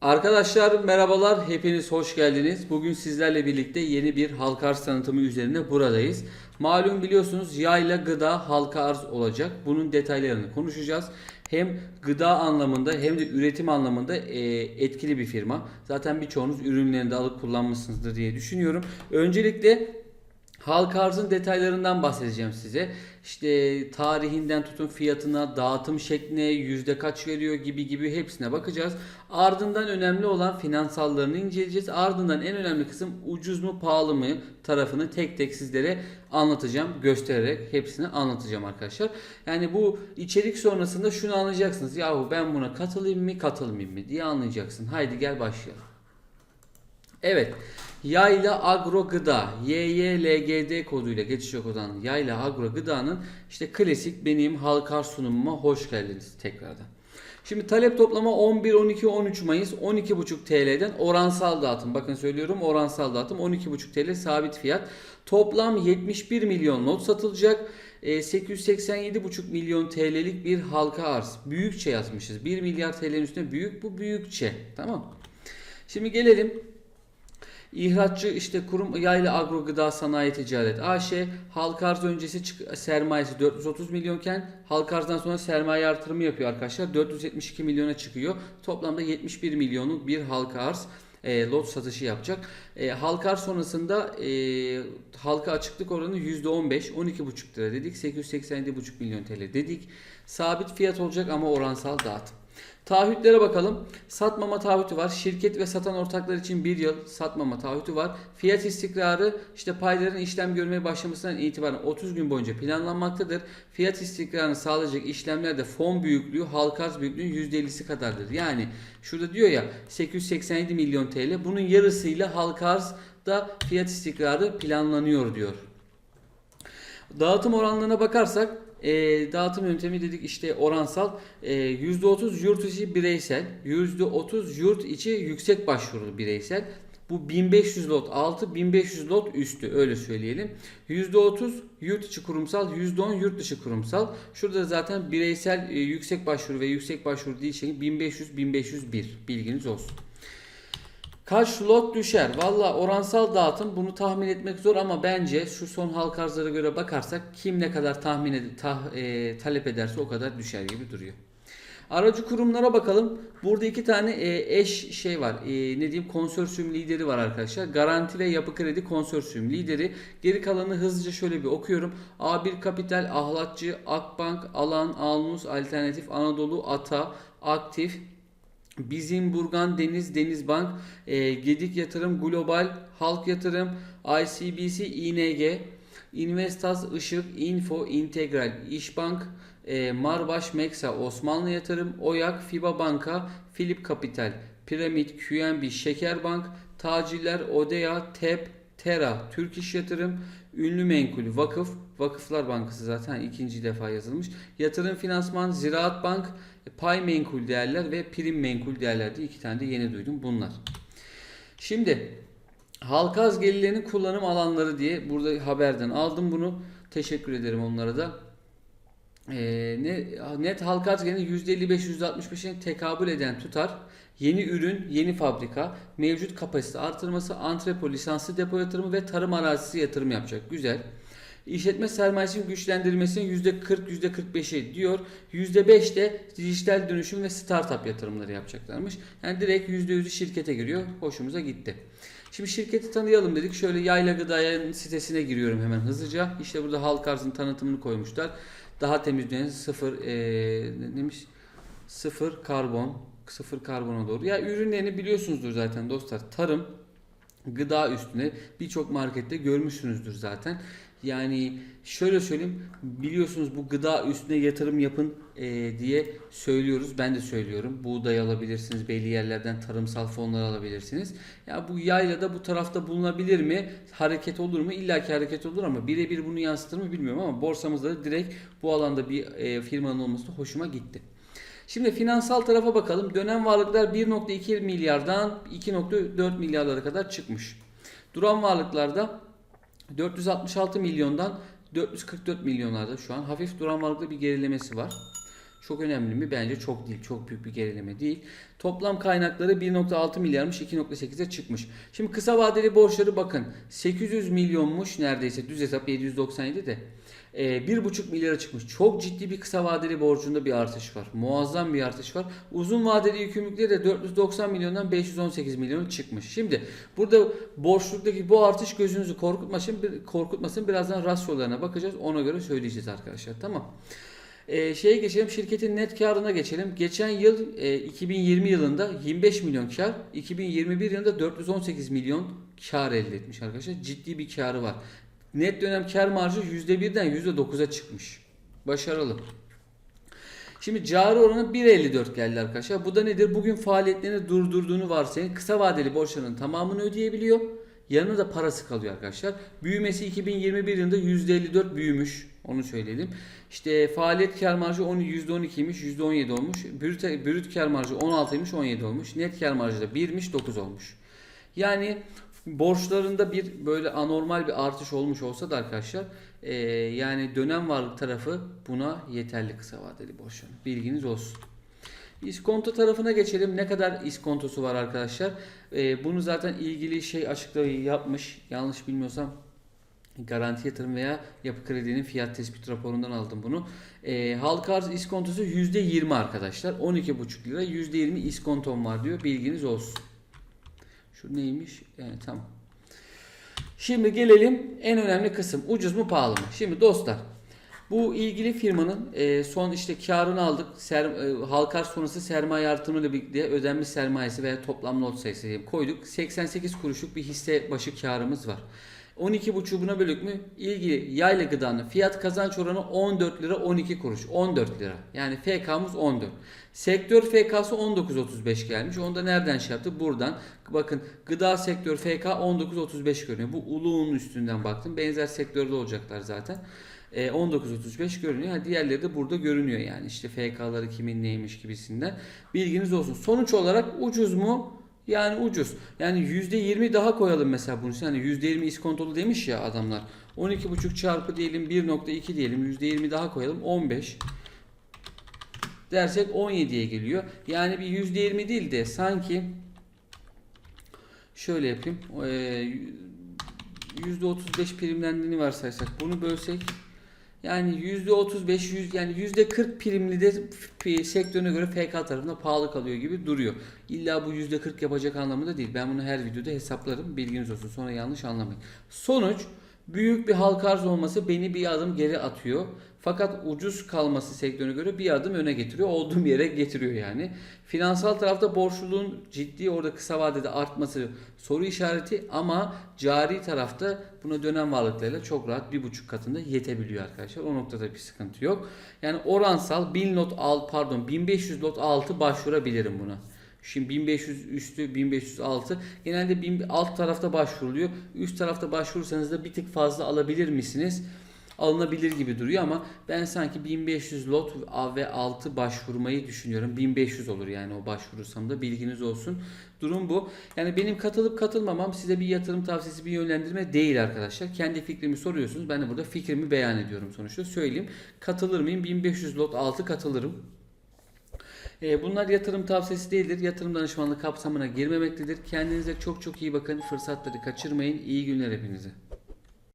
Arkadaşlar merhabalar, hepiniz hoş geldiniz. Bugün sizlerle birlikte yeni bir halka arz tanıtımı üzerine buradayız. Malum biliyorsunuz yayla gıda halka arz olacak. Bunun detaylarını konuşacağız. Hem gıda anlamında hem de üretim anlamında e, etkili bir firma. Zaten birçoğunuz ürünlerini de alıp kullanmışsınızdır diye düşünüyorum. Öncelikle Halka arzın detaylarından bahsedeceğim size. İşte tarihinden tutun fiyatına, dağıtım şekline, yüzde kaç veriyor gibi gibi hepsine bakacağız. Ardından önemli olan finansallarını inceleyeceğiz. Ardından en önemli kısım ucuz mu pahalı mı tarafını tek tek sizlere anlatacağım. Göstererek hepsini anlatacağım arkadaşlar. Yani bu içerik sonrasında şunu anlayacaksınız. Yahu ben buna katılayım mı katılmayayım mı diye anlayacaksın. Haydi gel başlayalım. Evet. Yayla Agro Gıda YYLGD koduyla geçecek olan Yayla Agro Gıda'nın işte klasik benim halkar sunumuma hoş geldiniz tekrardan. Şimdi talep toplama 11, 12, 13 Mayıs 12,5 TL'den oransal dağıtım. Bakın söylüyorum oransal dağıtım 12,5 TL sabit fiyat. Toplam 71 milyon not satılacak. E, 887,5 milyon TL'lik bir halka arz. Büyükçe yazmışız. 1 milyar TL'nin üstüne büyük bu büyükçe. Tamam. Şimdi gelelim İhraççı işte kurum yayla agro gıda sanayi ticaret AŞ halka arz öncesi çık- sermayesi 430 milyonken halka arzdan sonra sermaye artırımı yapıyor arkadaşlar 472 milyona çıkıyor. Toplamda 71 milyonluk bir halka arz e, lot satışı yapacak. E, halka arz sonrasında e, halka açıklık oranı %15 12,5 lira dedik 887,5 milyon TL dedik. Sabit fiyat olacak ama oransal dağıtım. Taahhütlere bakalım. Satmama taahhütü var. Şirket ve satan ortaklar için bir yıl satmama taahhütü var. Fiyat istikrarı işte payların işlem görmeye başlamasından itibaren 30 gün boyunca planlanmaktadır. Fiyat istikrarını sağlayacak işlemlerde fon büyüklüğü halka arz büyüklüğünün %50'si kadardır. Yani şurada diyor ya 887 milyon TL bunun yarısıyla halka arzda fiyat istikrarı planlanıyor diyor. Dağıtım oranlarına bakarsak e, dağıtım yöntemi dedik işte oransal e, %30 yurt içi bireysel %30 yurt içi yüksek başvurulu bireysel bu 1500 lot altı 1500 lot üstü öyle söyleyelim. %30 yurt içi kurumsal %10 yurt dışı kurumsal. Şurada zaten bireysel e, yüksek başvuru ve yüksek başvuru değil şey 1500 1501 bilginiz olsun. Kaç lot düşer? Valla oransal dağıtım bunu tahmin etmek zor ama bence şu son halka arzlara göre bakarsak kim ne kadar tahmin ed- tah- e, talep ederse o kadar düşer gibi duruyor. Aracı kurumlara bakalım. Burada iki tane e, eş şey var. E, ne diyeyim konsorsiyum lideri var arkadaşlar. Garanti ve Yapı Kredi konsorsiyum lideri. Geri kalanı hızlıca şöyle bir okuyorum. A1 Kapital, Ahlatçı, Akbank, Alan, Alnus, Alternatif, Anadolu, Ata, Aktif, Bizim Burgan Deniz Denizbank, e, Gedik Yatırım Global, Halk Yatırım, ICBC, ING, Investas Işık, Info, Integral, İşbank, e, Marbaş Meksa, Osmanlı Yatırım, Oyak, FIBA Banka, Philip Kapital, Piramit, QNB, Şekerbank, Taciller, Odea, TEP, Tera, Türk İş Yatırım, Ünlü Menkul, Vakıf, Vakıflar Bankası zaten ikinci defa yazılmış. Yatırım Finansman, Ziraat Bank, Pay Menkul Değerler ve Prim Menkul Değerler diye iki tane de yeni duydum bunlar. Şimdi halka arz gelirlerinin kullanım alanları diye burada haberden aldım bunu. Teşekkür ederim onlara da. Ne, net halka arz geliri %55-%65'e tekabül eden tutar. Yeni ürün, yeni fabrika, mevcut kapasite artırması, antrepo, lisanslı depo yatırımı ve tarım arazisi yatırımı yapacak. Güzel. İşletme sermayesinin güçlendirilmesinin %40, %45'i diyor. %5 de dijital dönüşüm ve startup yatırımları yapacaklarmış. Yani direkt %100'ü şirkete giriyor. Hoşumuza gitti. Şimdi şirketi tanıyalım dedik. Şöyle Yayla Gıda'nın sitesine giriyorum hemen hızlıca. İşte burada halk arzın tanıtımını koymuşlar. Daha temiz dünya sıfır ee, ne demiş? Sıfır karbon, sıfır karbona doğru. Ya ürünlerini biliyorsunuzdur zaten dostlar. Tarım, gıda üstüne birçok markette görmüşsünüzdür zaten. Yani şöyle söyleyeyim biliyorsunuz bu gıda üstüne yatırım yapın e, diye söylüyoruz. Ben de söylüyorum. Buğday alabilirsiniz. Belli yerlerden tarımsal fonlar alabilirsiniz. Ya bu yaylada bu tarafta bulunabilir mi? Hareket olur mu? İlla ki hareket olur ama birebir bunu yansıtır mı bilmiyorum ama borsamızda da direkt bu alanda bir e, firmanın olması da hoşuma gitti. Şimdi finansal tarafa bakalım. Dönem varlıklar 1.2 milyardan 2.4 milyarlara kadar çıkmış. Duran varlıklarda 466 milyondan 444 milyonlarda şu an hafif duran varlıkta bir gerilemesi var. Çok önemli mi? Bence çok değil. Çok büyük bir gerileme değil. Toplam kaynakları 1.6 milyarmış 2.8'e çıkmış. Şimdi kısa vadeli borçları bakın 800 milyonmuş neredeyse düz hesap 797 de. Ee, 1,5 milyara çıkmış. Çok ciddi bir kısa vadeli borcunda bir artış var. Muazzam bir artış var. Uzun vadeli yükümlülükleri de 490 milyondan 518 milyona çıkmış. Şimdi burada borçluktaki bu artış gözünüzü korkutmasın, korkutmasın. Birazdan rasyolarına bakacağız. Ona göre söyleyeceğiz arkadaşlar. Tamam. Ee, şeye geçelim şirketin net karına geçelim. Geçen yıl e, 2020 yılında 25 milyon kar, 2021 yılında 418 milyon kar elde etmiş arkadaşlar. Ciddi bir karı var. Net dönem kar marjı %1'den %9'a çıkmış. Başarılı. Şimdi cari oranı 1.54 geldi arkadaşlar. Bu da nedir? Bugün faaliyetlerini durdurduğunu varsayın. Kısa vadeli borçlarının tamamını ödeyebiliyor. Yanına da parası kalıyor arkadaşlar. Büyümesi 2021 yılında %54 büyümüş. Onu söyleyelim. İşte faaliyet kar marjı 10 %12'ymiş, %17 olmuş. Brüt, brüt kar marjı 16'ymış, 17 olmuş. Net kar marjı da 1'miş, 9 olmuş. Yani borçlarında bir böyle anormal bir artış olmuş olsa da arkadaşlar e, yani dönem varlık tarafı buna yeterli kısa vadeli borçların. Bilginiz olsun. İskonto tarafına geçelim. Ne kadar iskontosu var arkadaşlar? E, bunu zaten ilgili şey açıklamayı yapmış. Yanlış bilmiyorsam Garanti yatırım veya yapı kredinin fiyat tespit raporundan aldım bunu. E, halka arz iskontosu %20 arkadaşlar. 12,5 lira %20 iskontom var diyor. Bilginiz olsun. Şu neymiş? Yani tamam. Şimdi gelelim en önemli kısım. Ucuz mu pahalı mı? Şimdi dostlar bu ilgili firmanın e, son işte karını aldık. Ser, e, halka arz sonrası sermaye artımıyla birlikte ödenmiş sermayesi veya toplam not sayısı koyduk. 88 kuruşluk bir hisse başı karımız var. 12,5 buna bölük mü? İlgili yayla gıdanın fiyat kazanç oranı 14 lira 12 kuruş. 14 lira. Yani FK'mız 14. Sektör FK'sı 19.35 gelmiş. Onu da nereden şey yaptı? Buradan. Bakın gıda sektör FK 19.35 görünüyor. Bu uluğun üstünden baktım. Benzer sektörde olacaklar zaten. E, 19.35 görünüyor. Ha, diğerleri de burada görünüyor yani. işte FK'ları kimin neymiş gibisinden. Bilginiz olsun. Sonuç olarak ucuz mu? Yani ucuz. Yani %20 daha koyalım mesela bunu. Yani %20 iskontolu demiş ya adamlar. 12,5 çarpı diyelim 1.2 diyelim. %20 daha koyalım. 15 dersek 17'ye geliyor. Yani bir %20 değil de sanki şöyle yapayım. Ee, %35 primlendiğini varsaysak bunu bölsek yani %35 yüz, yani %40 primli de f- sektörüne göre FK tarafında pahalı kalıyor gibi duruyor. İlla bu %40 yapacak anlamında değil. Ben bunu her videoda hesaplarım. Bilginiz olsun. Sonra yanlış anlamayın. Sonuç büyük bir halka arz olması beni bir adım geri atıyor. Fakat ucuz kalması sektörüne göre bir adım öne getiriyor. Olduğum yere getiriyor yani. Finansal tarafta borçluluğun ciddi orada kısa vadede artması soru işareti ama cari tarafta buna dönem varlıklarıyla çok rahat bir buçuk katında yetebiliyor arkadaşlar. O noktada bir sıkıntı yok. Yani oransal 1000 lot al pardon 1500 lot altı başvurabilirim buna. Şimdi 1500 üstü 1506 genelde 1000 alt tarafta başvuruluyor. Üst tarafta başvurursanız da bir tık fazla alabilir misiniz? Alınabilir gibi duruyor ama ben sanki 1500 lot ve altı başvurmayı düşünüyorum. 1500 olur yani o başvurursam da bilginiz olsun. Durum bu. Yani benim katılıp katılmamam size bir yatırım tavsiyesi, bir yönlendirme değil arkadaşlar. Kendi fikrimi soruyorsunuz. Ben de burada fikrimi beyan ediyorum sonuçta. Söyleyeyim. Katılır mıyım? 1500 lot altı katılırım. E, Bunlar yatırım tavsiyesi değildir. Yatırım danışmanlığı kapsamına girmemektedir. Kendinize çok çok iyi bakın. Fırsatları kaçırmayın. İyi günler hepinize.